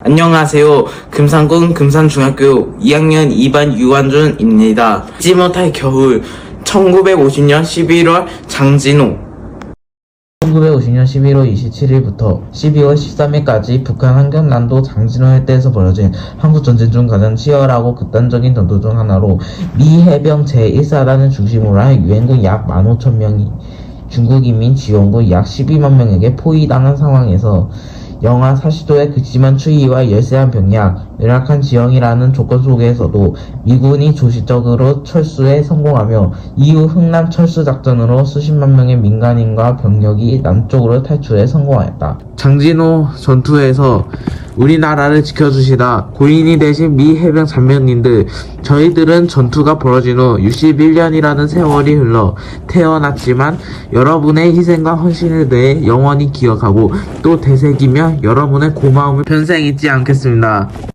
안녕하세요. 금산군 금산중학교 2학년 2반 유한준입니다. 잊지 못할 겨울 1950년 11월 장진호 1950년 11월 27일부터 12월 13일까지 북한 한경남도 장진호 일대에서 벌어진 한국전쟁 중 가장 치열하고 극단적인 전투 중 하나로 미 해병 제1사단을 중심으로 한 유엔군 약 15,000명이 중국 인민 지원군 약 12만 명에게 포위당한 상황에서 영하 40도의 극심한 추위와 열세한 병약, 열악한 지형이라는 조건 속에서도 미군이 조직적으로 철수에 성공하며 이후 흥남 철수 작전으로 수십만 명의 민간인과 병력이 남쪽으로 탈출에 성공하였다. 장진호 전투에서 우리나라를 지켜주시다 고인이 되신 미 해병 장병님들 저희들은 전투가 벌어진 후 61년이라는 세월이 흘러 태어났지만 여러분의 희생과 헌신에 대해 영원히 기억하고 또 되새기며 여러분의 고마움을 평생 잊지 않겠습니다.